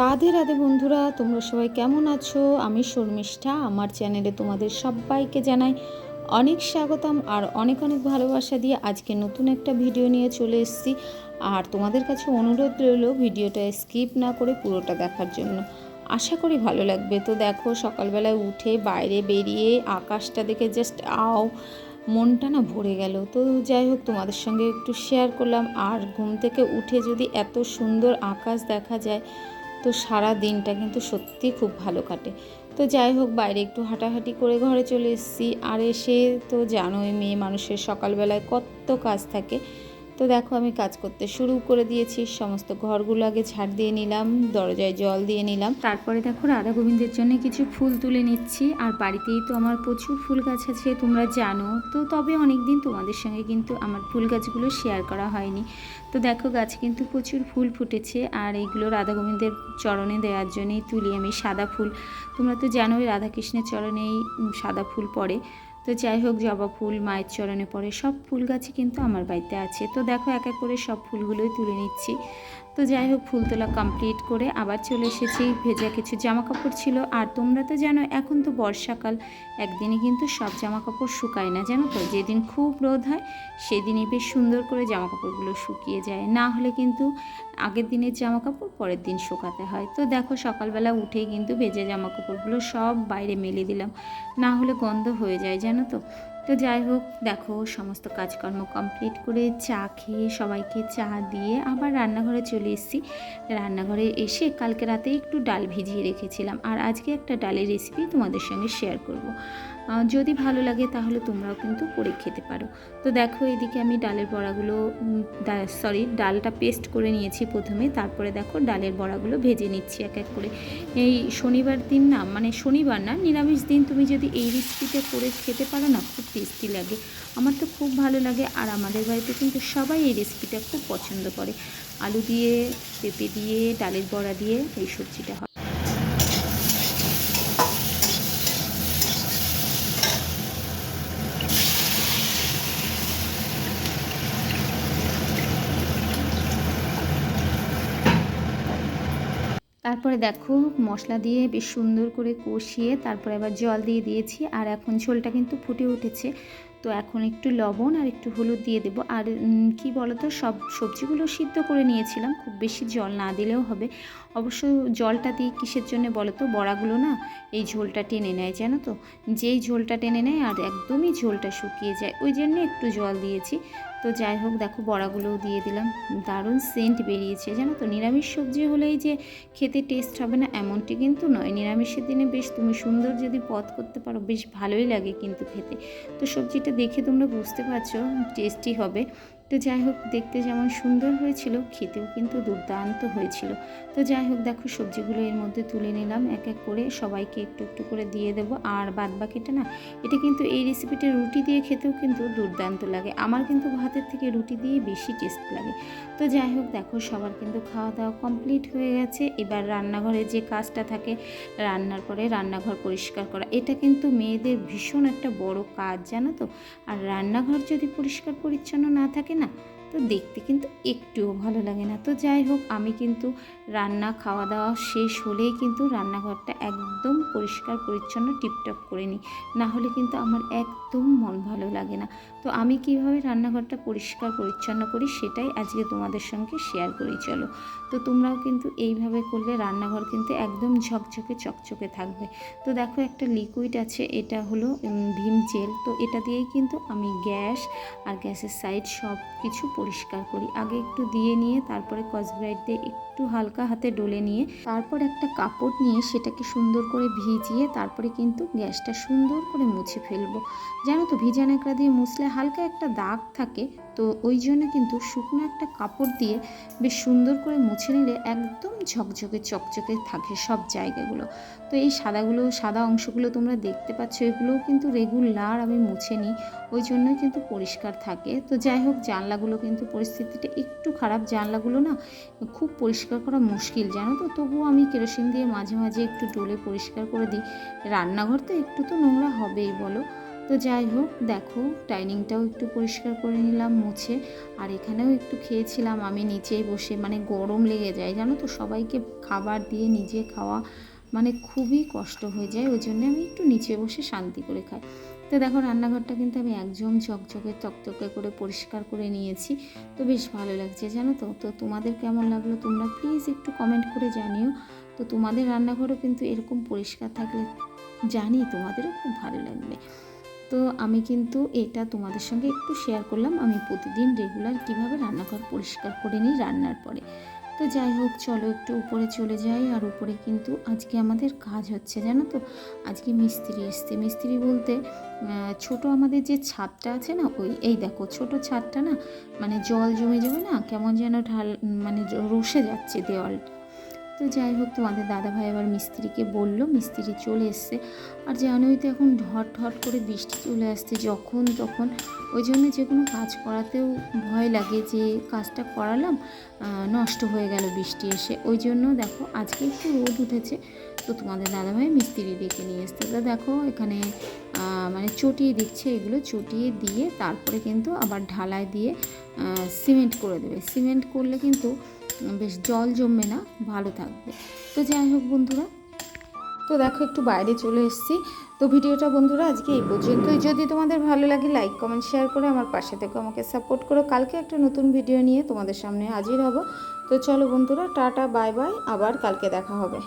রাধে রাধে বন্ধুরা, তোমরা সবাই কেমন আছো? আমি শর্মিষ্ঠা, আমার চ্যানেলে তোমাদের সবাইকে জানাই অনেক স্বাগতম আর অনেক অনেক ভালোবাসা দিয়ে আজকে নতুন একটা ভিডিও নিয়ে চলে এসেছি। আর তোমাদের কাছে অনুরোধ রইল ভিডিওটা স্কিপ না করে পুরোটা দেখার জন্য। আশা করি ভালো লাগবে। তো দেখো, সকালবেলায় উঠে বাইরে বেরিয়ে আকাশটা দেখে জাস্ট আও, মনটা না ভরে গেল। তো যাই হোক, তোমাদের সঙ্গে একটু শেয়ার করলাম। আর ঘুম থেকে উঠে যদি এত সুন্দর আকাশ দেখা যায় তো সারা দিনটা কিন্তু সত্যি খুব ভালো কাটে। তো যাই হোক, বাইরে একটু হাঁটাহাঁটি করে ঘরে চলে এসেছি। আর এসে তো জানোই মেয়ে মানুষের সকালবেলায় কত কাজ থাকে। তো দেখো আমি কাজ করতে শুরু করে দিয়েছি, সমস্ত ঘরগুলো আগে ঝাড় দিয়ে নিলাম, দরজায় জল দিয়ে নিলাম। তারপরে দেখো রাধা গোবিন্দের জন্য কিছু ফুল তুলে নিচ্ছি, আর বাড়িতেই তো আমার প্রচুর ফুল গাছ আছে, তোমরা জানো। তো তবে অনেক দিন তোমাদের সঙ্গে কিন্তু আমার ফুল গাছগুলো শেয়ার করা হয়নি। তো দেখো গাছে কিন্তু প্রচুর ফুল ফুটেছে, আর এইগুলো রাধা গোবিন্দের চরণে দেওয়ার জন্যই তুলি আমি সাদা ফুল। তোমরা তো জানোই রাধাকৃষ্ণের চরণেই সাদা ফুল পড়ে। তো যাই হোক, জবা ফুল, মায়ের চরণে পড়ে সব ফুল গাছই কিন্তু আমার বাড়িতে আছে। তো দেখো, এক এক করে সব ফুলগুলোই তুলে নিচ্ছি। তো যাই হোক, ফুল তোলা কমপ্লিট করে আবার চলে এসেছি। ভেজা কিছু জামা কাপড় ছিল। আর তোমরা তো জানো, এখন তো বর্ষাকাল। একদিনে কিন্তু সব জামা কাপড় শুকায় না, জানো তো? যেদিন খুব রোদ হয়, সেদিনই বেশ সুন্দর করে জামা কাপড়গুলো শুকিয়ে যায়। না হলে কিন্তু আগের দিনের জামা কাপড় পরের দিন শুকাতে হয়। তো দেখো, সকালবেলা উঠেই কিন্তু ভেজা জামা কাপড়গুলো সব বাইরে মেলে দিলাম। না হলে গন্ধ হয়ে যায় জানো তো? তো যাই হোক, দেখো, সমস্ত কাজকর্ম কমপ্লিট করে চা খেয়ে সবাইকে চা দিয়ে আবার রান্নাঘরে চলে এসেছি। রান্নাঘরে এসে কালকে রাতে একটু ডাল ভিজিয়ে রেখেছিলাম। আর আজকে একটা ডালের রেসিপি তোমাদের সঙ্গে শেয়ার করব। যদি ভালো লাগে তাহলে তোমরাও কিন্তু করে খেতে পারো। তো দেখো এদিকে আমি ডালের বড়াগুলো সরি ডালটা পেস্ট করে নিয়েছি প্রথমে। তারপরে দেখো ডালের বড়াগুলো ভেজে নিচ্ছি এক এক করে। এই শনিবার দিন না মানে শনিবার না, নিরামিষ দিন তুমি যদি এই রেসিপিটা করে খেতে পারো না, খুব টেস্টি লাগে। আমার তো খুব ভালো লাগে আর আমাদের বাড়িতে কিন্তু সবাই এই রেসিপিটা খুব পছন্দ করে। আলু দিয়ে, পেঁপে দিয়ে, ডালের বড়া দিয়ে এই সবজিটা হয়। তারপরে দেখো মশলা দিয়ে বেশ সুন্দর করে কষিয়ে তারপরে আবার জল দিয়ে দিয়েছি আর এখন ঝোলটা কিন্তু ফুটে উঠেছে। তো এখন একটু লবণ আর একটু হলুদ দিয়ে দেবো। আর কি বলতো, সব সবজিগুলো সিদ্ধ করে নিয়েছিলাম, খুব বেশি জল না দিলেও হবে। অবশ্য জলটা দিয়ে কিসের জন্য বলো তো বড়াগুলো না এই ঝোলটা টেনে নেয়, জানো তো? যেই ঝোলটা টেনে নেয় আর একদমই ঝোলটা শুকিয়ে যায়। ওই জন্য একটু জল দিয়েছি। তো যাই হোক, দেখো বড়াগুলোও দিয়ে দিলাম। দারুণ সেন্ট বেরিয়েছে, জানো তো? নিরামিষ সবজি হলেই যে খেতে টেস্ট হবে না, এমনটি কিন্তু নয়। নিরামিষের দিনে বেশ তুমি সুন্দর যদি পথ করতে পারো, বেশ ভালোই লাগে কিন্তু খেতে। তো সবজিটা দেখে তোমরা বুঝতে পারছ টেস্টি হবে। তো যাই হোক, দেখতে যেমন সুন্দর হয়েছিল, খেতেও কিন্তু দুর্দান্ত হয়েছিল। তো যাই হোক, দেখো সবজিগুলো এর মধ্যে তুলে নিলাম, এক এক করে সবাইকে একটু একটু করে দিয়ে দেব। আর বাদ বাকিটা না, এটা কিন্তু এই রেসিপিটা রুটি দিয়ে খেতেও কিন্তু দুর্দান্ত লাগে। আমার কিন্তু ভাতের থেকে রুটি দিয়ে বেশি টেস্ট লাগে। তো যাই হোক, দেখো সবার কিন্তু খাওয়া দাওয়া কমপ্লিট হয়ে গেছে। এবার রান্নাঘরে যে কাজটা থাকে, রান্নার পরে রান্নাঘর পরিষ্কার করা। এটা কিন্তু মেয়েদের ভীষণ একটা বড় কাজ, জানো তো? আর রান্নাঘর যদি পরিষ্কার পরিচ্ছন্ন না থাকে না তো দেখতে কিন্তু একটুও ভালো লাগে না। তো যাই হোক, আমি কিন্তু রান্না খাওয়া দাওয়া শেষ হলেই কিন্তু রান্নাঘরটা একদম পরিষ্কার, পরিচ্ছন্ন, টিপটপ করে নিই। না হলে কিন্তু আমার একদম মন ভালো লাগে না। তো আমি কীভাবে রান্নাঘরটা পরিষ্কার, পরিচ্ছন্ন করি সেটাই আজকে তোমাদের সঙ্গে শেয়ার করি, চলো। তো তোমরাও কিন্তু এইভাবে করলে রান্নাঘর কিন্তু একদম ঝকঝকে, চকচকে থাকবে। তো দেখো একটা লিকুইড আছে, এটা হলো ভীম জেল। তো এটা দিয়েই কিন্তু আমি গ্যাস আর গ্যাসের সাইড সব কিছু পরিষ্কার করি। আগে একটু দিয়ে নিয়ে তারপরে কসব্রাইট দিয়ে একটু হালকা হাতে ডলে নিয়ে তারপর একটা কাপড় নিয়ে সেটাকে সুন্দর করে ভিজিয়ে তারপরে কিন্তু গ্যাসটা সুন্দর করে মুছে ফেলব। জানো তো, ভিজা ন্যাকড়া দিয়ে মুছলে হালকা একটা দাগ থাকে, তো ওই জন্য কিন্তু শুকনো একটা কাপড় দিয়ে বেশ সুন্দর করে মুছে নিলে একদম ঝকঝকে চকচকে থাকে সব জায়গাগুলো। তো এই সাদাগুলো, সাদা অংশগুলো তোমরা দেখতে পাচ্ছ, এগুলোও কিন্তু রেগুলার আমি মুছে নিই, ওই জন্যই কিন্তু পরিষ্কার থাকে। তো যাই হোক, জানলাগুলো কিন্তু পরিস্থিতিটা একটু খারাপ। জানলাগুলো না খুব পরিষ্কার করা মুশকিল, জানো তো? তবুও আমি কেরোসিন দিয়ে মাঝে মাঝে একটু ডোলে পরিষ্কার করে দিই। রান্নাঘর তো একটু তো নোংরা হবেই বলো। তো যাই হোক, দেখো, ডাইনিংটাও একটু পরিষ্কার করে নিলাম, মুছে। আর এখানেও একটু খেয়েছিলাম, আমি নিচেই বসে মানে গরম লেগে যায়, জানো তো? সবাইকে খাবার দিয়ে নিজে খাওয়া মানে খুবই কষ্ট হয়ে যায়, ওই জন্য আমি একটু নিচে বসে শান্তি করে খাই। তো দেখো, রান্নাঘরটা কিন্তু আমি একদম চকচকে চকচকে করে পরিষ্কার করে নিয়েছি। তো বেশ ভালো লাগছে, জানো তো? তো তোমাদের কেমন লাগল তোমরা প্লিজ একটু কমেন্ট করে জানিও। তো তোমাদের রান্নাঘরও কিন্তু এরকম পরিষ্কার থাকলে জানি তোমাদেরও খুব ভালো লাগবে। তো আমি কিন্তু এটা তোমাদের সঙ্গে একটু শেয়ার করলাম। আমি প্রতিদিন রেগুলার কীভাবে রান্নাঘর পরিষ্কার করে নিই রান্নার পরে। তো যাই হোক, চলো একটু উপরে চলে যাই। আর উপরে কিন্তু আজকে আমাদের কাজ হচ্ছে, জানো তো? আজকে মিস্ত্রি এসছে। মিস্ত্রি বলতে ছোট আমাদের যে ছাদটা আছে না, ওই, এই দেখো, ছোট ছাদটা না মানে জল জমে জমে না, কেমন যেন ঢাল মানে রসে যাচ্ছে দেওয়ালটা তো যাই হোক, তোমাদের দাদাভাই আবার মিস্ত্রিকে বলল, মিস্ত্রি চলে এসছে। আর জানোই তো এখন ঢট ঢট করে বৃষ্টি চলে আসছে যখন তখন। ওই জন্য যে কোনো কাজ করাতেও ভয় লাগে যে কাজটা করালাম নষ্ট হয়ে গেল বৃষ্টি এসে। ওই জন্য দেখো, আজকে একটু রোদ উঠেছে, তো তোমাদের দাদাভাই মিস্ত্রি ডেকে নিয়ে এসছে। তো দেখো, এখানে মানে চটিয়ে দিচ্ছে এগুলো, চটিয়ে দিয়ে তারপরে কিন্তু আবার ঢালাই দিয়ে সিমেন্ট করে দেবে। সিমেন্ট করলে কিন্তু বেশ জল জমবে না, ভালো থাকবে। তো যাই হোক বন্ধুরা, তো দেখো একটু বাইরে চলে এসেছি। তো ভিডিওটা বন্ধুরা আজকে এই পর্যন্তই। যদি তোমাদের ভালো লাগে লাইক কমেন্ট শেয়ার করে আমার পাশে থেকে, আমাকে সাপোর্ট করো। কালকে একটা নতুন ভিডিও নিয়ে তোমাদের সামনে হাজির হব। তো চলো বন্ধুরা, টাটা বাই বাই আবার কালকে দেখা হবে।